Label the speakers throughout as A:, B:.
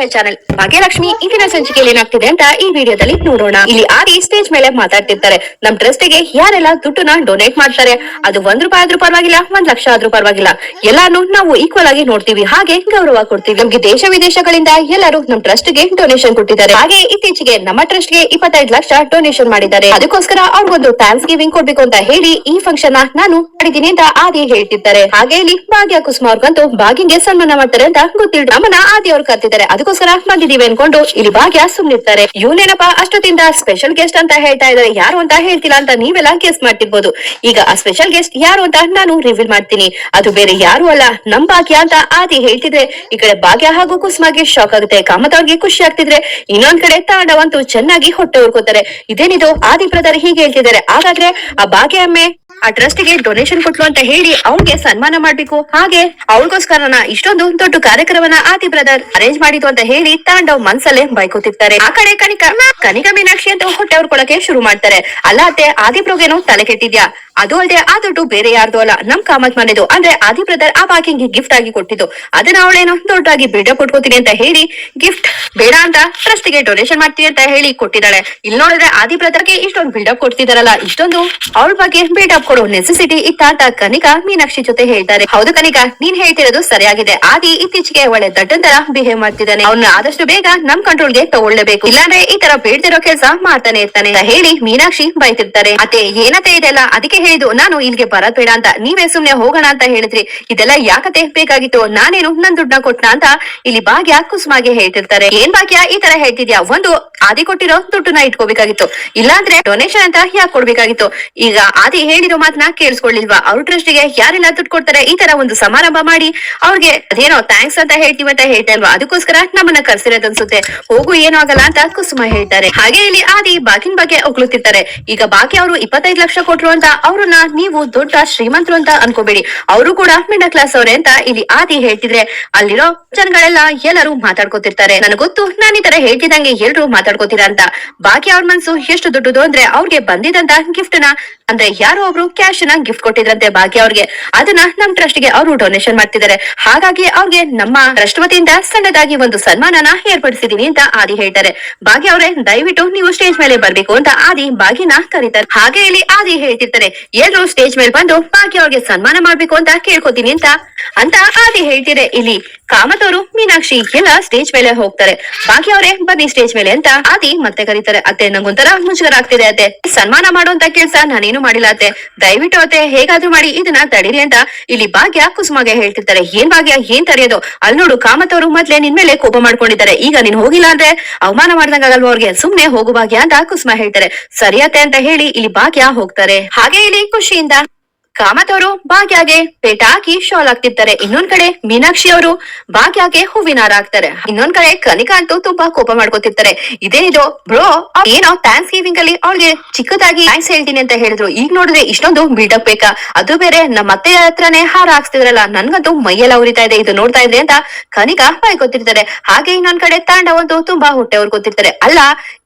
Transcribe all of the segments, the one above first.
A: My channel Bhagyalakshmi ಇಂದಿನ ಸಂಚಿಕೆಯಲ್ಲಿ ಏನಾಗ್ತಿದೆ ಅಂತ ಈ ವಿಡಿಯೋದಲ್ಲಿ ನೋಡೋಣ. ಇಲ್ಲಿ ಆದಿ ಸ್ಟೇಜ್ ಮೇಲೆ ಮಾತಾಡ್ತಿರ್ತಾರೆ. ನಮ್ ಟ್ರಸ್ಟ್ಗೆ ಯಾರೆಲ್ಲ ದುಡ್ಡನ್ನ ಡೊನೇಟ್ ಮಾಡ್ತಾರೆ? ಅದು ಒಂದ್ ರೂಪಾಯಿ ಆದ್ರೂ ಪರವಾಗಿಲ್ಲ, ಒಂದ್ ಲಕ್ಷ ಆದ್ರೂ ಪರವಾಗಿಲ್ಲ. ಎಲ್ಲಾನು ನಾವು ಈಕ್ವಲ್ ಆಗಿ ನೋಡ್ತೀವಿ. ಹಾಗೆ ಗೌರವ ಕೊಡ್ತೀವಿ. ನಮ್ಗೆ ದೇಶ ವಿದೇಶಗಳಿಂದ ಎಲ್ಲರೂ ನಮ್ ಟ್ರಸ್ಟ್ಗೆ ಡೊನೇಷನ್ ಕೊಟ್ಟಿದ್ದಾರೆ. ಹಾಗೆ ಇತ್ತೀಚೆಗೆ ನಮ್ಮ ಟ್ರಸ್ಟ್ಗೆ ಇಪ್ಪತ್ತೈದು ಲಕ್ಷ ಡೊನೇಷನ್ ಮಾಡಿದ್ದಾರೆ. ಅದಕ್ಕೋಸ್ಕರ ಅವ್ರಿಗೊಂದು ಥ್ಯಾಂಕ್ಸ್ ಗಿವಿಂಗ್ ಕೊಡ್ಬೇಕು ಅಂತ ಹೇಳಿ ಈ ಫಂಕ್ಷನ್ ನಾನು ಮಾಡಿದೀನಿ ಅಂತ ಆದಿ ಹೇಳ್ತಿದ್ದಾರೆ ಹಾಗೆ ಇಲ್ಲಿ ಭಾಗ್ಯ ಕುಸುಮ ಅವ್ರಿಗಂತೂ ಭಾಗ್ಯಂಗೆ ಸನ್ಮಾನ ಮಾಡ್ತಾರೆ ಅಂತ ಗೊತ್ತಿಲ್ಲ ನಮ್ಮನ್ನ ಆದಿ ಅವ್ರು ಕರ್ತಿದ್ದಾರೆ ಅದಕ್ಕೋಸ್ಕರ ಬಂದಿದೀವಿ ಅನ್ಕೊಂಡು ಇಲ್ಲಿ ಭಾಗ್ಯ ಸುಮ್ನಿರ್ತಾರೆ. ಇವ್ನೇನಪ್ಪ ಅಷ್ಟೊತ್ತಿಂದ ಸ್ಪೆಷಲ್ ಗೆಸ್ಟ್ ಅಂತ ಹೇಳ್ತಾ ಇದಾರೆ. ಯಾರು ಅಂತ ಹೇಳ್ತಿಲ್ಲ ಅಂತ ನೀವೆಲ್ಲ ಗೆಸ್ಟ್ ಮಾಡ್ತಿರ್ಬೋದು. ಈಗ ಆ ಸ್ಪೆಷಲ್ ಗೆಸ್ಟ್ ಯಾರು ಅಂತ ನಾನು ರಿವೀಲ್ ಮಾಡ್ತೀನಿ. ಅದು ಬೇರೆ ಯಾರು ಅಲ್ಲ, ನಮ್ ಭಾಗ್ಯ ಅಂತ ಆದಿ ಹೇಳ್ತಿದ್ರೆ ಈ ಕಡೆ ಭಾಗ್ಯ ಹಾಗೂ ಕುಸುಮಾಗೆ ಶಾಕ್ ಆಗುತ್ತೆ, ಕಾಮತ್ ಖುಷಿ ಆಗ್ತಿದ್ರೆ. ಇನ್ನೊಂದ್ ಕಡೆ ತಾಂಡವಂತೂ ಚೆನ್ನಾಗಿ ಹೊಟ್ಟೆ ಉರ್ಕೋತಾರೆ. ಇದೇನಿದು? ಆದಿ ಬ್ರದರ್ ಹೀಗೆ ಹೇಳ್ತಿದ್ದಾರೆ. ಹಾಗಾದ್ರೆ ಆ ಭಾಗ್ಯ ಅಮ್ಮೆ ಆ ಟ್ರಸ್ಟ್ಗೆ ಡೊನೇಷನ್ ಕೊಟ್ಲು ಅಂತ ಹೇಳಿ ಅವ್ನ್ಗೆ ಸನ್ಮಾನ ಮಾಡ್ಬೇಕು. ಹಾಗೆ ಅವಳಿಗೋಸ್ಕರನ ಇಷ್ಟೊಂದು ದೊಡ್ಡ ಕಾರ್ಯಕ್ರಮನ ಆದಿ ಬ್ರದರ್ ಅರೇಂಜ್ ಮಾಡಿತು ಅಂತ ಹೇಳಿ ತಾಂಡವ್ ಮನ್ಸಲ್ಲೇ ಬೈಕೋತಿರ್ತಾರೆ. ಆ ಕಡೆ ಕನಿಕ, ಕನಿಕಾ ಮೀನಾಕ್ಷಿ ಅಂತ ಹೊಟ್ಟೆ ಉರ್ಕೊಳಕ್ಕೆ ಶುರು ಮಾಡ್ತಾರೆ. ಅಲ್ಲ ಅತ್ತೆ ಆದಿ ಬ್ರೋಗೇನು ತಲೆ ಕೆಟ್ಟಿದ್ಯಾ? ಅದು ಅಲ್ಲದೆ ಆ ದುಡ್ಡು ಬೇರೆ ಯಾರ್ದು ಅಲ್ಲ, ನಮ್ ಕಾಮತ್ ಮನೆದು. ಅಂದ್ರೆ ಆದಿ ಬ್ರದರ್ ಆ ಬಾಕಿಂಗ್ ಗಿಫ್ಟ್ ಆಗಿ ಕೊಟ್ಟಿದ್ದು. ಅದನ್ನ ಅವಳೇನೋ ದೊಡ್ಡಾಗಿ ಬಿಲ್ಡಪ್ ಕೊಟ್ಕೋತೀನಿ ಅಂತ ಹೇಳಿ ಗಿಫ್ಟ್ ಬೇಡ ಅಂತ ಟ್ರಸ್ಟ್ಗೆ ಡೊನೇಷನ್ ಮಾಡ್ತೀನಿ ಅಂತ ಹೇಳಿ ಕೊಟ್ಟಿದ್ದಾಳೆ. ಇಲ್ಲಿ ನೋಡಿದ್ರೆ ಆದಿ ಬ್ರದರ್ಗೆ ಇಷ್ಟೊಂದು ಬಿಲ್ಡಪ್ ಕೊಡ್ತಿದಾರಲ್ಲ ಇಷ್ಟೊಂದು ಅವಳ ಬಗ್ಗೆ ಬಿಲ್ಡಪ್ ಕೊಡೋ. ನೆಸೆಸಿಟಿ ಇತ್ತಾತ ಕನಿಕಾ ಮೀನಾಕ್ಷಿ ಜೊತೆ ಹೇಳ್ತಾರೆ. ಹೌದು ಕನಿಕಾ ನೀನ್ ಹೇಳ್ತಿರೋದು ಸರಿಯಾಗಿದೆ. ಆದಿ ಇತ್ತೀಚೆಗೆ ಒಳ್ಳೆ ದಡ್ಡನ್ ತರ ಬಿಹೇವ್ ಮಾಡ್ತಿದ್ದಾನೆ. ಅವ್ನ ಆದಷ್ಟು ಬೇಗ ನಮ್ ಕಂಟ್ರೋಲ್ಗೆ ತಗೊಳ್ಳೇಬೇಕು ಇಲ್ಲಾಂದ್ರೆ ಈ ತರ ಬೇಡ್ತಿರೋ ಕೆಲಸ ಮಾಡ್ತಾನೆ ಇರ್ತಾನೆ ಹೇಳಿ ಮೀನಾಕ್ಷಿ ಬೈತಿರ್ತಾರೆ. ಮತ್ತೆ ಏನತೆ ಇದೆಲ್ಲ? ಅದಕ್ಕೆ ಹೇಳಿದ್ದು, ನಾನು ಇಲ್ಲಿಗೆ ಬರದ್ ಬೇಡ ಅಂತ. ನೀವೇ ಸುಮ್ನೆ ಹೋಗೋಣ ಅಂತ ಹೇಳಿದ್ರಿ. ಇದೆಲ್ಲ ಯಾಕತೆ ಬೇಕಾಗಿತ್ತು. ನಾನೇನು ನನ್ ದುಡ್ಡನ್ನ ಕೊಟ್ನ ಅಂತ ಇಲ್ಲಿ ಭಾಗ್ಯ ಕುಸುಮಾಗೆ ಹೇಳ್ತಿರ್ತಾರೆ. ಏನ್ ಭಾಗ್ಯ? ಈ ತರ ಹೇಳ್ತಿದ್ಯಾ? ಒಂದು ಆದಿ ಕೊಟ್ಟಿರೋ ದುಡ್ಡನ್ನ ಇಟ್ಕೋಬೇಕಾಗಿತ್ತು. ಇಲ್ಲಾಂದ್ರೆ ಡೊನೇಷನ್ ಅಂತ ಯಾಕೆ ಕೊಡ್ಬೇಕಾಗಿತ್ತು? ಈಗ ಆದಿ ಹೇಳಿರೋ ಮಾತನ್ನ ಕೇಳಿಸ್ಕೊಳ್ಳಿಲ್ವಾ? ಅವ್ರ ಟ್ರಸ್ಟ್ಗೆ ಯಾರೆಲ್ಲ ದುಡ್ಡು ಕೊಡ್ತಾರೆ? ಈ ತರ ಒಂದು ಸಮಾರಂಭ ಮಾಡಿ ಅವ್ರಿಗೆ ಅದೇನೋ ಥ್ಯಾಂಕ್ಸ್ ಅಂತ ಹೇಳ್ತೀವಿ ಅಂತ ಹೇಳ್ತಾ ಅದಕ್ಕೋಸ್ಕರ ನಮ್ಮನ್ನ ಕರ್ಸಿರೋದ್ ಅನ್ಸುತ್ತೆ ಹೋಗು ಏನೂ ಆಗಲ್ಲ ಅಂತ ಕುಸುಮ ಹೇಳ್ತಾರೆ. ಹಾಗೆ ಇಲ್ಲಿ ಆದಿ ಬಾಕಿನ್ ಬಗ್ಗೆ ಒಗ್ಲುತ್ತಿರ್ತಾರೆ. ಈಗ ಬಾಕಿ ಅವರು ಇಪ್ಪತ್ತೈದು ಲಕ್ಷ ಕೊಟ್ರು ಅಂತ ಅವ್ರನ್ನ ನೀವು ದೊಡ್ಡ ಶ್ರೀಮಂತರು ಅಂತ ಅನ್ಕೋಬೇಡಿ. ಅವರು ಕೂಡ ಮಿಡಲ್ ಕ್ಲಾಸ್ ಅವರೇ ಅಂತ ಇಲ್ಲಿ ಆದಿ ಹೇಳ್ತಿದ್ರೆ. ಅಲ್ಲಿರೋ ಜನಗಳೆಲ್ಲ ಎಲ್ಲರೂ ಮಾತಾಡ್ಕೊತಿರ್ತಾರೆ. ನನಗೆ ಗೊತ್ತು ನಾನ್ ಈ ತರ ಹೇಳ್ತಿದಂಗೆ ಎಲ್ರು ಮಾತಾಡ್ಕೋತೀರಾ ಅಂತ. ಬಾಕಿ ಅವ್ರ ಮನ್ಸು ಎಷ್ಟು ದೊಡ್ಡದು ಅಂದ್ರೆ ಅವ್ರಿಗೆ ಬಂದಿದಂತ ಗಿಫ್ಟ್ನ ಅಂದ್ರೆ ಯಾರೋ ಒಬ್ರು ಕ್ಯಾಶ್ನ ಗಿಫ್ಟ್ ಕೊಟ್ಟಿದ್ರಂತೆ ಭಾಗ್ಯ ಅವ್ರಿಗೆ. ಅದನ್ನ ನಮ್ ಟ್ರಸ್ಟ್ಗೆ ಅವರು ಡೊನೇಷನ್ ಮಾಡ್ತಿದ್ದಾರೆ. ಹಾಗಾಗಿ ಅವ್ರಿಗೆ ನಮ್ಮ ಟ್ರಸ್ಟ್ ವತಿಯಿಂದ ಸಣ್ಣದಾಗಿ ಒಂದು ಸನ್ಮಾನನ ಏರ್ಪಡಿಸಿದೀನಿ ಅಂತ ಆದಿ ಹೇಳ್ತಾರೆ. ಭಾಗ್ಯ ಅವರೇ, ದಯವಿಟ್ಟು ನೀವು ಸ್ಟೇಜ್ ಮೇಲೆ ಬರ್ಬೇಕು ಅಂತ ಆದಿ ಭಾಗ್ಯನ ಕರೀತಾರೆ. ಹಾಗೆ ಇಲ್ಲಿ ಆದಿ ಹೇಳ್ತಿರ್ತಾರೆ. ಎಲ್ರು ಸ್ಟೇಜ್ ಮೇಲೆ ಬಂದು ಭಾಗ್ಯ ಅವ್ರಿಗೆ ಸನ್ಮಾನ ಮಾಡ್ಬೇಕು ಅಂತ ಕೇಳ್ಕೊತೀನಿ ಅಂತ ಅಂತ ಆದಿ ಹೇಳ್ತಿದೆ ಇಲ್ಲಿ. ಕಾಮತ್ ಮೀನಾಕ್ಷಿ ಎಲ್ಲ ಸ್ಟೇಜ್ ಮೇಲೆ ಹೋಗ್ತಾರೆ. ಬಾಕಿ ಅವರೇ, ಬನ್ನಿ ಸ್ಟೇಜ್ ಮೇಲೆ ಅಂತ ಆದಿ ಮತ್ತೆ ಕರೀತಾರೆ. ಅತ್ತೆ, ನಂಗೊಂಥರ ಮುಜುಗರ ಆಗ್ತಿದೆ ಅತ್ತೆ. ಸನ್ಮಾನ ಮಾಡುವಂತ ಕೆಲ್ಸ ನಾನೇನು ಮಾಡಿಲ್ಲ ಅತ್ತೆ. ದಯವಿಟ್ಟು ಅತ್ತೆ, ಹೇಗಾದ್ರೂ ಮಾಡಿ, ಇದನ್ನ ತಡೀರಿ ಅಂತ ಇಲ್ಲಿ ಭಾಗ್ಯ ಕುಸುಮಾಗೆ ಹೇಳ್ತಿರ್ತಾರೆ. ಏನ್ ಭಾಗ್ಯ, ಏನ್ ತಡೆಯೋದು? ಅಲ್ಲಿ ನೋಡು ಕಾಮತ್ ಅವರು ಮೊದ್ಲೇ ನಿನ್ ಮೇಲೆ ಕೋಪ ಮಾಡ್ಕೊಂಡಿದ್ದಾರೆ. ಈಗ ನೀನ್ ಹೋಗಿಲ್ಲ ಅಂದ್ರೆ ಅವಮಾನ ಮಾಡ್ದಂಗಾಗಲ್ವಾ ಅವ್ರಿಗೆ? ಸುಮ್ನೆ ಹೋಗು ಭಾಗ್ಯ ಅಂತ ಕುಸುಮ ಹೇಳ್ತಾರೆ. ಸರಿಯತ್ತೆ ಅಂತ ಹೇಳಿ ಇಲ್ಲಿ ಭಾಗ್ಯ ಹೋಗ್ತಾರೆ. ಹಾಗೆ ಇಲ್ಲಿ ಖುಷಿಯಿಂದ. ಕಾಮತ್ ಅವರು ಭಾಗ್ಯಗೆ ಶಾಲ್ ಹಾಕ್ತಿರ್ತಾರೆ ಇನ್ನೊಂದ್ ಕಡೆ ಮೀನಾಕ್ಷಿ ಅವರು ಭಾಗ್ಯಗೆ ಹೂವಿನ ಹಾರ ಹಾಕ್ತಾರೆ ಇನ್ನೊಂದ್ ಕಡೆ ಕನಿಕಾ ಅಂತೂ ತುಂಬಾ ಕೋಪ ಮಾಡ್ಕೊತಿರ್ತಾರೆ. ಇದೇನಿದು ಬ್ರೋ, ಏನೋ ಥ್ಯಾಂಕ್ಸ್ ಗಿವಿಂಗ್ ಅಲ್ಲಿ ಅವ್ಳಿಗೆ ಚಿಕ್ಕದಾಗಿ ಥ್ಯಾಂಕ್ಸ್ ಹೇಳ್ತೀನಿ ಅಂತ ಹೇಳಿದ್ರು. ಈಗ ನೋಡಿದ್ರೆ ಇಷ್ಟೊಂದು ಬಿಲ್ಡಪ್ ಬೇಕಾ? ಅದು ಬೇರೆ ನಮ್ಮ ಅತ್ತೆ ಹತ್ರನೇ ಹಾರ ಹಾಕ್ಸ್ತಿದ್ರಲ್ಲ, ನನ್ಗಂತೂ ಮೈಯೆಲ್ಲ ಉರಿತಾ ಇದೆ. ಇದು ನೋಡ್ತಾ ಇದ್ರೆ ಅಂತ ಕನಿಕಾ ಬೈಕೊತಿರ್ತಾರೆ ಹಾಗೆ ಇನ್ನೊಂದ್ ಕಡೆ ತಾಂಡವಂತೂ ತುಂಬಾ ಹೊಟ್ಟೆ ಗೊತ್ತಿರ್ತಾರೆ ಅಲ್ಲ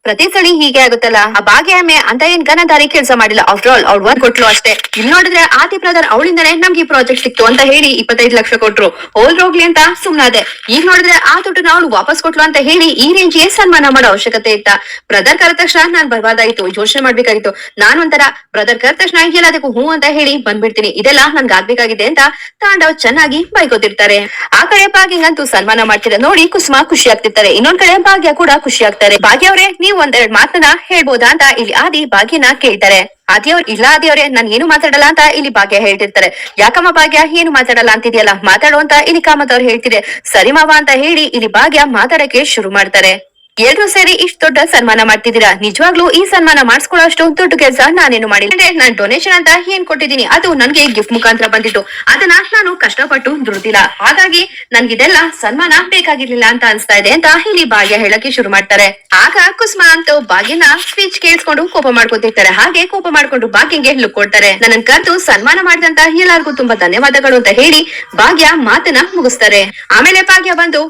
A: ಪ್ರತಿ ಸಲಿ ಹೀಗೆ ಆಗುತ್ತಲ್ಲ? ಆ ಭಾಗ್ಯ ಎಮ್ಮೆ ಅಂತ ಏನ್ ಗನದಾರಿ ಕೆಲಸ ಮಾಡಿಲ್ಲ. ಆಫ್ಟರ್ ಆಲ್ ಅವ್ರು ಒಂದ್ ಕೊಟ್ಲು ಅಷ್ಟೇ. ಇಲ್ಲಿ ನೋಡಿದ್ರೆ ಆತಿ ಬ್ರದರ್ ಅವಳಿಂದನೇ ನಮ್ಗೆ ಈ ಪ್ರಾಜೆಕ್ಟ್ ಸಿಕ್ತು ಅಂತ ಹೇಳಿ ಇಪ್ಪತ್ತೈದು ಲಕ್ಷ ಕೊಟ್ರು. ಹೋಗ್ಲಿ ಅಂತ ಸುಮ್ನಾದೆ. ಈಗ ನೋಡಿದ್ರೆ ಆ ದುಡ್ಡನ್ನ ಅವಳು ವಾಪಸ್ ಕೊಟ್ಲು ಅಂತ ಹೇಳಿ ಈ ರೇಂಜ್ ಏನ್ ಸನ್ಮಾನ ಮಾಡೋ ಅವಶ್ಯಕತೆ ಇತ್ತ? ಬ್ರದರ್ ಕರೆದ ತಕ್ಷಣ ನಾನ್ ಬರ್ಬಾದಾಯ್ತು ಯೋಚನೆ ಮಾಡ್ಬೇಕಾಗಿತ್ತು. ನಾನು ಒಂಥರ ಬ್ರದರ್ ಕರೆದ ತಕ್ಷಣ ಎಲ್ಲದಕ್ಕೂ ಹೂ ಅಂತ ಹೇಳಿ ಬಂದ್ಬಿಡ್ತೀನಿ. ಇದೆಲ್ಲ ನನ್ಗೆ ಆಗ್ಬೇಕಾಗಿದೆ ಅಂತ ತಾಂಡವ್ ಚೆನ್ನಾಗಿ ಬೈಕೋತಿರ್ತಾರೆ. ಆ ಕಡೆ ಭಾಗ್ಯಂಗಂತೂ ಸನ್ಮಾನ ಮಾಡ್ತಿರ ನೋಡಿ ಕುಸುಮ ಖುಷಿ ಆಗ್ತಿರ್ತಾರೆ. ಇನ್ನೊಂದ್ ಕಡೆ ಭಾಗ್ಯ ಕೂಡ ಖುಷಿ ಆಗ್ತಾರೆ. ಭಾಗ್ಯ ಅವರೇ ನೀವು ಒಂದೆರಡ್ ಮಾತನ್ನ ಹೇಳ್ಬೋದಾ ಅಂತ ಇಲ್ಲಿ ಆದಿ ಭಾಗ್ಯನ ಕೇಳ್ತಾರೆ. ಆದಿಯವ್ರ ಇಲ್ಲ ಆದಿಯವ್ರೆ ನಾನು ಏನು ಮಾತಾಡಲ್ಲ ಅಂತ ಇಲ್ಲಿ ಭಾಗ್ಯ ಹೇಳ್ತಿರ್ತಾರೆ. ಯಾಕಮ್ಮ ಭಾಗ್ಯ, ಏನು ಮಾತಾಡಲ್ಲ ಅಂತಿದೆಯಲ್ಲ? ಮಾತಾಡೋ ಅಂತ ಇಲ್ಲಿ ಕಾಮತ್ ಅವ್ರು ಹೇಳ್ತಿದೆ. ಸರಿ ಮಾವ ಅಂತ ಹೇಳಿ ಇಲ್ಲಿ ಭಾಗ್ಯ ಮಾತಾಡಕ್ಕೆ ಶುರು ಮಾಡ್ತಾರೆ. ಎಲ್ರು ಸೇರಿ ಇಷ್ಟು ದೊಡ್ಡ ಸನ್ಮಾನ ಮಾಡ್ತಿದ್ದೀರಾ? ನಿಜವಾಗ್ಲೂ ಈ ಸನ್ಮಾನ ಮಾಡಿಸ್ಕೊಳ್ಳೋ ಅಷ್ಟು ದೊಡ್ಡ ಕೆಲಸ ನಾನೇನು ಮಾಡಿಲ್ಲ. ನಾನು ಡೊನೇಷನ್ ಅಂತ ಏನ್ ಕೊಟ್ಟಿದ್ದೀನಿ? ಅದು ನನ್ಗೆ ಗಿಫ್ಟ್ ಮುಖಾಂತರ ಬಂದಿತ್ತು ಅದನ್ನ ನಾನು ಕಷ್ಟಪಟ್ಟು ದುಡ್ದಿಲ್ಲ. ಹಾಗಾಗಿ ನನ್ಗಿದೆಲ್ಲ ಸನ್ಮಾನ ಬೇಕಾಗಿರ್ಲಿಲ್ಲ ಅಂತ ಅನ್ಸ್ತಾ ಇದೆ ಅಂತ ಇಲ್ಲಿ ಭಾಗ್ಯ ಹೇಳಕ್ಕೆ ಶುರು ಮಾಡ್ತಾರೆ. ಆಗ ಕುಸುಮ ಅಂತ ಭಾಗ್ಯನ ಸ್ಪೀಚ್ ಕೇಳಿಸ್ಕೊಂಡು ಕೋಪ ಮಾಡ್ಕೊತಿರ್ತಾರೆ. ಹಾಗೆ ಕೋಪ ಮಾಡ್ಕೊಂಡು ಭಾಗ್ಯಂಗೆ ಲುಕ್ ಕೊಡ್ತಾರೆ. ನನ್ನ ಕರೆದು ಸನ್ಮಾನ ಮಾಡಿದಂತ ಎಲ್ಲಾರ್ಗೂ ತುಂಬಾ ಧನ್ಯವಾದಗಳು ಅಂತ ಹೇಳಿ ಭಾಗ್ಯ ಮಾತನ್ನ ಮುಗಿಸ್ತಾರೆ. ಆಮೇಲೆ ಭಾಗ್ಯ ಬಂದು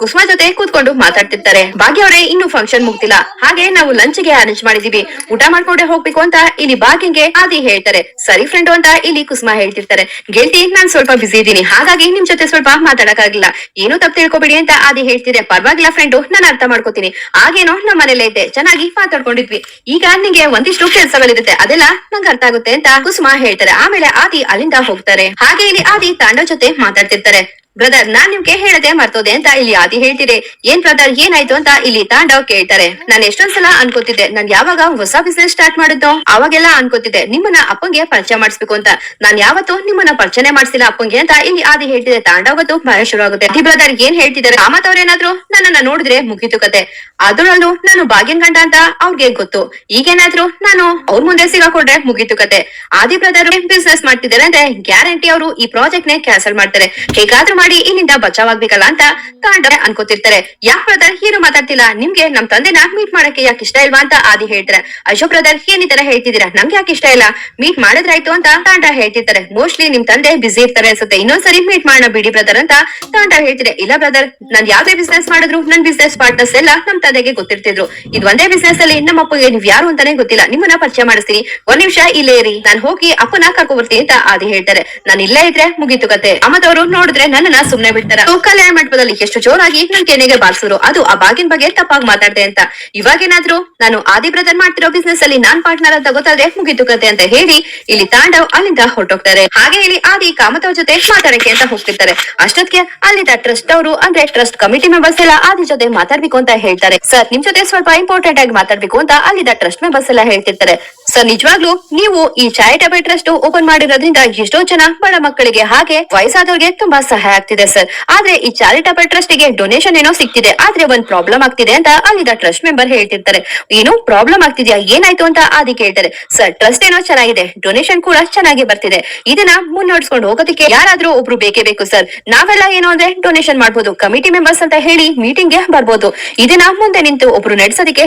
A: ಕುಸುಮಾ ಜೊತೆ ಕೂತ್ಕೊಂಡು ಮಾತಾಡ್ತಿರ್ತಾರೆ. ಭಾಗ್ಯ ಅವರೇ, ಇನ್ನು ಫಂಕ್ಷನ್ ಮುಗ್ತಿಲ್ಲ ಹಾಗೆ ನಾವು ಲಂಚ್ಗೆ ಅರೇಂಜ್ ಮಾಡಿದೀವಿ. ಊಟ ಮಾಡ್ಕೊಂಡೆ ಹೋಗ್ಬೇಕು ಅಂತ ಇಲ್ಲಿ ಭಾಗ್ಯಂಗೆ ಆದಿ ಹೇಳ್ತಾರೆ. ಸರಿ ಫ್ರೆಂಡ್ ಅಂತ ಇಲ್ಲಿ ಕುಸುಮಾ ಹೇಳ್ತಿರ್ತಾರೆ. ಗೆಳತಿ ನಾನ್ ಸ್ವಲ್ಪ ಬಿಸಿ ಇದ್ದೀನಿ. ಹಾಗಾಗಿ ನಿಮ್ ಜೊತೆ ಸ್ವಲ್ಪ ಮಾತಾಡಕ್ಕಾಗಿಲ್ಲ. ಏನು ತಪ್ಪು ತಿಳ್ಕೊಬೇಡಿ ಅಂತ ಆದಿ ಹೇಳ್ತಿದೆ. ಪರವಾಗಿಲ್ಲ ಫ್ರೆಂಡು ನಾನು ಅರ್ಥ ಮಾಡ್ಕೋತೀನಿ. ಆಗೇನೋ ನಮ್ಮ ಮನೇಲೆ ಇದ್ದೆ ಚೆನ್ನಾಗಿ ಮಾತಾಡ್ಕೊಂಡಿದ್ವಿ. ಈಗ ನಿಂಗೆ ಒಂದಿಷ್ಟು ಕೆಲಸಗಳಿರುತ್ತೆ. ಅದೆಲ್ಲ ನಂಗೆ ಅರ್ಥ ಆಗುತ್ತೆ ಅಂತ ಕುಸುಮಾ ಹೇಳ್ತಾರೆ. ಆಮೇಲೆ ಆದಿ ಅಲ್ಲಿಂದ ಹೋಗ್ತಾರೆ. ಹಾಗೆ ಇಲ್ಲಿ ಆದಿ ತಾಂಡವ್ ಜೊತೆ ಮಾತಾಡ್ತಿರ್ತಾರೆ. ಬ್ರದರ್ ನಾನ್ ನಿಮ್ಗೆ ಹೇಳದೆ ಮರ್ತೋದೆ ಅಂತ ಇಲ್ಲಿ ಆದಿ ಹೇಳ್ತಿದೆ. ಏನ್ ಬ್ರದರ್ ಏನಾಯ್ತು ಅಂತ ಇಲ್ಲಿ ತಾಂಡವ್ ಕೇಳ್ತಾರೆ. ನಾನ್ ಎಷ್ಟೊಂದ್ಸಲ ಅನ್ಕೋತಿದ್ದೆ. ನಾನ್ ಯಾವಾಗ ಹೊಸ ಬಿಸ್ನೆಸ್ ಸ್ಟಾರ್ಟ್ ಮಾಡಿದ್ದು ಅವಾಗೆಲ್ಲ ಅನ್ಕೋತಿದ್ದೆ. ನಿಮ್ಮನ್ನ ಅಪ್ಪಂಗೆ ಪರಿಚಯ ಮಾಡಿಸ್ಬೇಕು ಅಂತ. ನಾನ್ ಯಾವತ್ತು ನಿಮ್ಮನ್ನ ಪರಿಚಯ ಮಾಡಿಸಿಲ್ಲ ಅಪ್ಪಂಗೆ ಅಂತ ಇಲ್ಲಿ ಆದಿ ಹೇಳ್ತಿದೆ. ತಾಂಡವತ್ತು ಭಯ ಶುರು ಆಗುತ್ತೆ. ದಿ ಬ್ರದರ್ ಏನ್ ಹೇಳ್ತಿದ್ದಾರೆ? ಕಾಮತ್ ಅವ್ರೇನಾದ್ರು ನನ್ನನ್ನ ನೋಡಿದ್ರೆ ಮುಗಿತು ಕತೆ. ಅದರಲ್ಲೂ ನಾನು ಭಾಗ್ಯನ್ ಗಂಡ ಅಂತ ಅವ್ರಿಗೆ ಗೊತ್ತು. ಈಗೇನಾದ್ರು ನಾನು ಅವ್ರ ಮುಂದೆ ಸಿಗಾಕೊಂಡ್ರೆ ಮುಗಿತು ಕತೆ. ಆದಿ ಬ್ರದರ್ ಬಿಸ್ನೆಸ್ ಮಾಡ್ತಿದ್ದಾರೆ ಅಂದ್ರೆ ಗ್ಯಾರಂಟಿ ಅವರು ಈ ಪ್ರಾಜೆಕ್ಟ್ ನೇ ಕ್ಯಾನ್ಸಲ್ ಮಾಡ್ತಾರೆ. ಹೇಗಾದ್ರೂ ಮಾಡಿ ಇಲ್ಲಿಂದ ಬಚಾವಾಗ್ಬೇಕಲ್ಲ ಅಂತ ತಾಂಡ್ರೆ ಅನ್ಕೋತಿರ್ತಾರೆ. ಯಾಕ್ ಬ್ರದರ್ ಏನು ಮಾತಾಡ್ತಿಲ್ಲ? ನಿಮ್ಗೆ ನಮ್ ತಂದೆನ ಮೀಟ್ ಮಾಡಕ್ಕೆ ಯಾಕೆ ಇಷ್ಟ ಇಲ್ವಾ ಅಂತ ಆದಿ ಹೇಳ್ತಾರೆ. ಅಶೋಕ್ ಬ್ರದರ್ ಏನಿತರ ತರ ಹೇಳ್ತಿದ್ದೀರಾ? ನಮ್ಗೆ ಯಾಕೆ ಇಷ್ಟ ಇಲ್ಲ? ಮೀಟ್ ಮಾಡಿದ್ರಾಯ್ತು ಅಂತ ತಾಂಡ ಹೇಳ್ತಿರ್ತಾರೆ. ಮೋಸ್ಟ್ಲಿ ನಿಮ್ ತಂದೆ ಬಿಸಿ ಇರ್ತಾರೆ ಅನ್ಸುತ್ತೆ. ಇನ್ನೊಂದ್ಸರಿ ಮೀಟ್ ಮಾಡೋಣ ಬಿಡಿ ಬ್ರದರ್ ಅಂತ ತಾಂಡ ಹೇಳ್ತಿದೆ. ಇಲ್ಲ ಬ್ರದರ್, ನಾನ್ ಯಾವ್ದೇ ಬಿಸ್ನೆಸ್ ಮಾಡಿದ್ರು ನನ್ ಬಿಸ್ನೆಸ್ ಪಾರ್ಟ್ನರ್ಸ್ ಎಲ್ಲ ನಮ್ ತಂದೆಗೆ ಗೊತ್ತಿರ್ತಿದ್ರು. ಇದು ಒಂದೇ ಬಿಸ್ನೆಸ್ ಅಲ್ಲಿ ನಮ್ಮ ಅಪ್ಪಗೆ ನೀವ್ ಯಾರು ಅಂತಾನೆ ಗೊತ್ತಿಲ್ಲ. ನಿಮ್ಮನ್ನ ಪರಿಚಯ ಮಾಡಿಸ್ತೀನಿ. ಒಂದ್ ನಿಮಿಷ ಇಲ್ಲೇ ಇರಿ. ನಾನ್ ಹೋಗಿ ಅಪ್ಪನ ಕರ್ಕೊ ಬರ್ತೀನಿ ಅಂತ ಆದಿ ಹೇಳ್ತಾರೆ. ನಾನು ಇಲ್ಲೇ ಇದ್ರೆ ಮುಗೀತು ಕತೆ. ಅಮ್ಮದವರು ನೋಡಿದ್ರೆ ನನ್ನನ್ನ ಸುಮ್ನೆ ಬಿಡ್ತಾರ. ಕಲ್ಯಾಣ ಮಂಟಪದಲ್ಲಿ ಎಷ್ಟು ಜೋರಾಗಿ ನನ್ ಕೆನೆಗೆ ಬಾರ್ಸಿದ್ರು ಅದು ಆ ಬಾಗಿನ ಬಗ್ಗೆ ತಪ್ಪಾಗಿ ಮಾತಾಡ್ದೆ ಅಂತ. ಇವಾಗೇನಾದ್ರೂ ನಾನು ಆದಿ ಬ್ರದರ್ ಮಾಡ್ತಿರೋ ಬಿಸ್ನೆಸ್ ಅಲ್ಲಿ ನಾನ್ ಪಾರ್ಟ್ನರ್ ಅಂತ ಗೊತ್ತಾದ್ರೆ ಮುಗಿದು ಕತೆ ಅಂತ ಹೇಳಿ ಇಲ್ಲಿ ತಾಂಡವ್ ಅಲ್ಲಿಂದ ಹೊರಟೋಗ್ತಾರೆ. ಹಾಗೆ ಹೇಳಿ ಆದಿ ಕಾಮತವ್ ಜೊತೆ ಮಾತಾಡಕ್ಕೆ ಅಂತ ಹೋಗ್ತಿರ್ತಾರೆ. ಅಷ್ಟೊತ್ತಿಗೆ ಅಲ್ಲಿದ್ದ ಟ್ರಸ್ಟ್ ಅವರು, ಅಂದ್ರೆ ಟ್ರಸ್ಟ್ ಕಮಿಟಿ ಮೆಂಬರ್ಸ್ ಎಲ್ಲ ಆದಿ ಜೊತೆ ಮಾತಾಡ್ಬೇಕು ಅಂತ ಹೇಳ್ತಾರೆ. ಸರ್, ನಿಮ್ ಜೊತೆ ಸ್ವಲ್ಪ ಇಂಪಾರ್ಟೆಂಟ್ ಆಗಿ ಮಾತಾಡ್ಬೇಕು ಅಂತ ಅಲ್ಲಿದ್ದ ಟ್ರಸ್ಟ್ ಮೆಂಬರ್ಸ್ ಎಲ್ಲ ಹೇಳ್ತಿರ್ತಾರೆ. ಸರ್ ನಿಜವಾಗ್ಲೂ ನೀವು ಈ ಚಾರಿಟಬಲ್ ಟ್ರಸ್ಟ್ ಓಪನ್ ಮಾಡಿರೋದ್ರಿಂದ ಎಷ್ಟೋ ಜನ ಬಡ ಮಕ್ಕಳಿಗೆ ಹಾಗೆ ವಯಸ್ಸಾದವ್ರಿಗೆ ತುಂಬಾ ಸಹಾಯ ಆಗ್ತಿದೆ ಸರ್ ಆದ್ರೆ ಈ ಚಾರಿಟಬಲ್ ಟ್ರಸ್ಟ್ಗೆ ಡೊನೇಷನ್ ಏನೋ ಸಿಗ್ತಿದೆ. ಆದ್ರೆ ಒಂದ್ ಪ್ರಾಬ್ಲಮ್ ಆಗ್ತಿದೆ ಅಂತ ಅಲ್ಲಿದ್ದ ಟ್ರಸ್ಟ್ ಮೆಂಬರ್ ಹೇಳ್ತಿರ್ತಾರೆ. ಏನು ಪ್ರಾಬ್ಲಮ್ ಆಗ್ತಿದ್ಯಾ? ಏನಾಯ್ತು ಅಂತ ಆದಿ ಕೇಳ್ತಾರೆ. ಸರ್ ಟ್ರಸ್ಟ್ ಏನೋ ಚೆನ್ನಾಗಿದೆ. ಡೊನೇಷನ್ ಕೂಡ ಚೆನ್ನಾಗಿ ಬರ್ತಿದೆ. ಇದನ್ನ ಮುನ್ನಡೆಸ್ಕೊಂಡು ಹೋಗೋದಕ್ಕೆ ಯಾರಾದ್ರೂ ಒಬ್ರು ಬೇಕೇ ಬೇಕು ಸರ್ ನಾವೆಲ್ಲ ಏನು ಅಂದ್ರೆ ಡೊನೇಷನ್ ಮಾಡ್ಬೋದು. ಕಮಿಟಿ ಮೆಂಬರ್ಸ್ ಅಂತ ಹೇಳಿ ಮೀಟಿಂಗ್ಗೆ ಬರ್ಬೋದು. ಇದನ್ನ ಮುಂದೆ ನಿಂತು ಒಬ್ರು ನಡೆಸೋದಕ್ಕೆ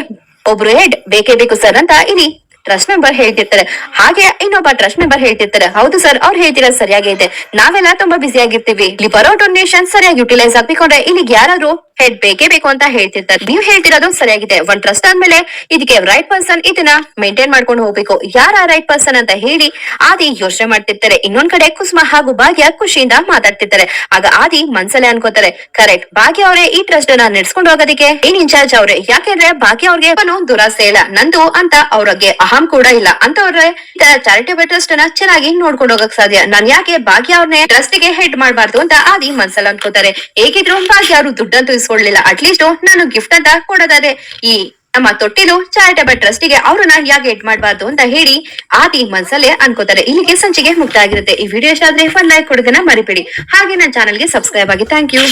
A: ಒಬ್ರು ಹೆಡ್ ಬೇಕೇ ಬೇಕು ಸರ್ ಅಂತ ಇಲ್ಲಿ ಟ್ರಸ್ಟ್ ಮೆಂಬರ್ ಹೇಳ್ತಿರ್ತಾರೆ. ಹಾಗೆ ಇನ್ನೊಬ್ಬ ಟ್ರಸ್ಟ್ ಮೆಂಬರ್ ಹೇಳ್ತಿರ್ತಾರೆ. ಹೌದು ಸರ್ ಅವ್ರು ಹೇಳ್ತಿರೋ ಸರಿಯಾಗಿ ಇದೆ. ನಾವೆಲ್ಲ ತುಂಬಾ ಬ್ಯುಸಿ ಆಗಿರ್ತೀವಿ. ಇಲ್ಲಿ ಬರೋ ಡೊನೇಷನ್ ಸರಿಯಾಗಿ ಯುಟಿಲೈಸ್ ಆಗ್ಬೇಕಂದ್ರೆ ಇಲ್ಲಿಗೆ ಯಾರಾದ್ರೂ ಹೆಡ್ ಬೇಕೇ ಬೇಕು ಅಂತ ಹೇಳ್ತಿರ್ತಾರೆ. ನೀವು ಹೇಳ್ತಿರೋದು ಸರಿಯಾಗಿದೆ. ಒಂದ್ ಟ್ರಸ್ಟ್ ಆದ್ಮೇಲೆ ಇದಕ್ಕೆ ರೈಟ್ ಪರ್ಸನ್ ಇದನ್ನ ಮೇಂಟೈನ್ ಮಾಡ್ಕೊಂಡು ಹೋಗ್ಬೇಕು. ಯಾರ ರೈಟ್ ಪರ್ಸನ್ ಅಂತ ಹೇಳಿ ಆದಿ ಯೋಚನೆ ಮಾಡ್ತಿರ್ತಾರೆ. ಇನ್ನೊಂದ್ ಕಡೆ ಕುಸುಮ ಹಾಗೂ ಭಾಗ್ಯ ಖುಷಿಯಿಂದ ಮಾತಾಡ್ತಿರ್ತಾರೆ. ಆಗ ಆದಿ ಮನ್ಸಲ್ಲೇ ಅನ್ಕೋತಾರೆ, ಕರೆಕ್ಟ್, ಭಾಗ್ಯ ಅವರೇ ಈ ಟ್ರಸ್ಟ್ನ ನಡೆಸ್ಕೊಂಡು ಹೋಗೋದಕ್ಕೆ ಏನ್ ಇನ್ಚಾರ್ಜ್ ಅವ್ರೆ. ಯಾಕೆಂದ್ರೆ ಭಾಗ್ಯ ಅವ್ರಿಗೆ ದುರಾಸೆ ಇಲ್ಲ. ನಂದು ಅಂತ ಅವ್ರಿಗೆ ಅಹಂ ಕೂಡ ಇಲ್ಲ. ಅಂತವ್ರೆ ಚಾರಿಟೇಬಲ್ ಟ್ರಸ್ಟ್ ಅನ್ನ ಚೆನ್ನಾಗಿ ನೋಡ್ಕೊಂಡು ಹೋಗಕ್ ಸಾಧ್ಯ. ನಾನ್ ಯಾಕೆ ಭಾಗ್ಯ ಅವ್ರನ್ನೇ ಟ್ರಸ್ಟ್ಗೆ ಹೆಡ್ ಮಾಡಬಾರ್ದು ಅಂತ ಆದಿ ಮನ್ಸಲ್ಲಿ ಅನ್ಕೋತಾರೆ. ಹೇಗಿದ್ರು ಭಾಗ್ಯ ಅವರು ದುಡ್ಡಂತೂ ಇಸ್ಕೊಳ್ಲಿಲ್ಲ. ಅಟ್ಲೀಸ್ಟ್ ನಾನು ಗಿಫ್ಟ್ ಅಂತ ಕೊಡೋದಾದ್ರೆ ಈ ನಮ್ಮ ತೊಟ್ಟಿಲು ಚಾರಿಟೇಬಲ್ ಟ್ರಸ್ಟ್ಗೆ ಅವ್ರನ್ನ ಯಾಕೆ ಎಡ್ ಮಾಡಬಾರ್ದು ಅಂತ ಹೇಳಿ ಆದಿ ಮನ್ಸಲ್ಲೇ ಅನ್ಕೋತಾರೆ. ಇಲ್ಲಿಗೆ ಸಂಚಿಗೆ ಮುಕ್ತ ಆಗಿರುತ್ತೆ. ಈ ವಿಡಿಯೋ ಇಷ್ಟ ಆದ್ರೆ ಫನ್ ಲೈಕ್ ಕೊಡೋದನ್ನ ಮರಿಬೇಡಿ. ಹಾಗೆ ನನ್ನ ಚಾನಲ್ಗೆ ಸಬ್ಸ್ಕ್ರೈಬ್ ಆಗಿ. Thank you